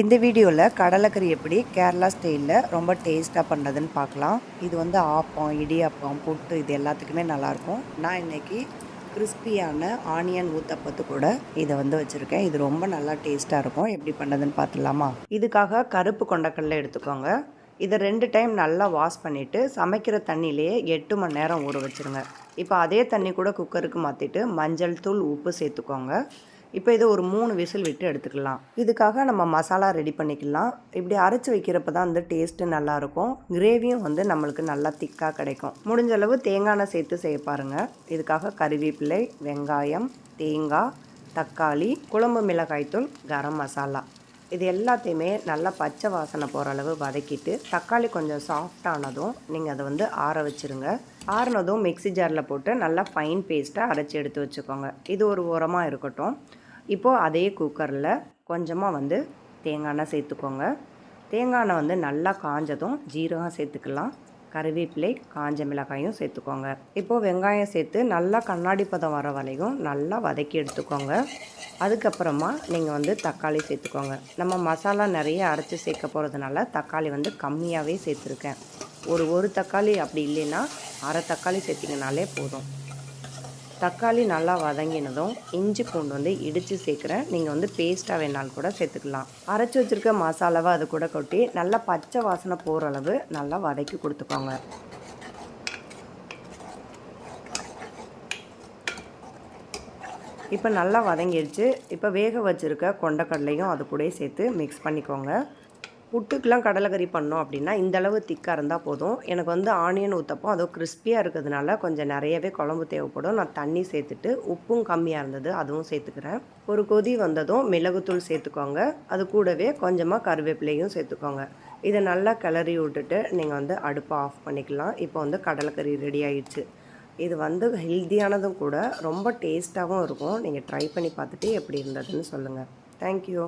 இந்த வீடியோவில் கடலைக்கறி எப்படி கேரளா ஸ்டைலில் ரொம்ப டேஸ்ட்டாக பண்ணுறதுன்னு பார்க்கலாம் இது வந்து ஆப்பம் இடியாப்பம் புட்டு இது எல்லாத்துக்குமே நல்லாயிருக்கும் நான் இன்னைக்கு கிறிஸ்பியான ஆனியன் ஊத்தப்பத்து கூட இதை வந்து வச்சுருக்கேன். இது ரொம்ப நல்லா டேஸ்ட்டாக இருக்கும். எப்படி பண்ணுறதுன்னு பார்த்துலாமா இதுக்காக கருப்பு கொண்டக்கடலை எடுத்துக்கோங்க. இதை ரெண்டு டைம் நல்லா வாஷ் பண்ணிவிட்டு சமைக்கிற தண்ணியிலேயே எட்டு மணி நேரம் ஊற வச்சுருங்க. இப்போ அதே தண்ணி கூட குக்கருக்கு மாற்றிட்டு மஞ்சள் தூள் உப்பு சேர்த்துக்கோங்க. இப்போ இதை ஒரு மூணு விசில் விட்டு எடுத்துக்கலாம். இதுக்காக நம்ம மசாலா ரெடி பண்ணிக்கலாம். இப்படி அரைச்சி வைக்கிறப்ப தான் வந்து டேஸ்ட்டு நல்லாயிருக்கும். கிரேவியும் வந்து நம்மளுக்கு நல்லா திக்காக கிடைக்கும். முடிஞ்ச அளவு தேங்காய் எண்ணெய் சேர்த்து செய்ய பாருங்கள் இதுக்காக கறிவேப்பிலை வெங்காயம் தேங்காய் தக்காளி குழம்பு மிளகாய்த்தூள் கரம் மசாலா. இது எல்லாத்தையுமே நல்லா பச்சை வாசனை போகிற அளவு வதக்கிட்டு தக்காளி கொஞ்சம் சாஃப்டானதும் நீங்கள் அதை வந்து ஆற வச்சுருங்க. ஆறுனதும் மிக்ஸி ஜாரில் போட்டு நல்லா ஃபைன் பேஸ்ட்டாக அரைச்சி எடுத்து வச்சுக்கோங்க. இது ஒரு உரமாக இருக்கட்டும். இப்போது அதே குக்கரில் கொஞ்சமாக வந்து தேங்காய் எண்ணெய் சேர்த்துக்கோங்க. தேங்காய் எண்ணெய் வந்து நல்லா காஞ்சதும் ஜீரகம் சேர்த்துக்கலாம். கருவேப்பிலை காஞ்ச மிளகாயும் சேர்த்துக்கோங்க. இப்போது வெங்காயம் சேர்த்து நல்லா கண்ணாடி பதம் வர வரையும் நல்லா வதக்கி எடுத்துக்கோங்க. அதுக்கப்புறமா நீங்கள் வந்து தக்காளி சேர்த்துக்கோங்க. நம்ம மசாலா நிறைய அரைச்சி சேர்க்க போகிறதுனால தக்காளி வந்து கம்மியாகவே சேர்த்துருக்கேன். ஒரு ஒரு தக்காளி அப்படி இல்லைன்னா அரை தக்காளி சேர்த்திங்கனாலே போதும். தக்காளி நல்லா வதங்கினதும் இஞ்சி பூண்டு வந்து இடித்து சேர்க்குறேன். நீங்கள் வந்து பேஸ்ட்டாக வேணாலும் கூட சேர்த்துக்கலாம். அரைச்சி வச்சுருக்க மசாலாவை அது கூட கொட்டி நல்லா பச்சை வாசனை போகிற அளவு நல்லா வதக்கி கொடுத்துக்கோங்க. இப்போ நல்லா வதங்கிடுச்சு இப்போ வேக வச்சுருக்க கொண்டக்கடலையும் அது கூட சேர்த்து மிக்ஸ் பண்ணிக்கோங்க. புட்டுக்கெலாம் கடலைக்கறி பண்ணோம் அப்படின்னா இந்த அளவு திக்காக இருந்தால் போதும். எனக்கு வந்து ஆனியன் ஊற்றப்போ அதுவும் கிறிஸ்பியாக இருக்கிறதுனால கொஞ்சம் நிறையவே குழம்பு தேவைப்படும். நான் தண்ணி சேர்த்துட்டு உப்பும் கம்மியாக இருந்தது அதுவும் சேர்த்துக்கிறேன். ஒரு கொதி வந்ததும் மிளகுத்தூள் சேர்த்துக்கோங்க. அது கூடவே கொஞ்சமாக கருவேப்பிலையும் சேர்த்துக்கோங்க. இதை நல்லா கிளறி விட்டுட்டு நீங்கள் வந்து அடுப்பை ஆஃப் பண்ணிக்கலாம். இப்போ வந்து கடலைக்கறி ரெடி ஆயிடுச்சு. இது வந்து ஹெல்த்தியானதும் கூட ரொம்ப டேஸ்ட்டாகவும் இருக்கும். நீங்கள் ட்ரை பண்ணி பார்த்துட்டு எப்படி இருந்ததுன்னு சொல்லுங்கள் தேங்க்யூ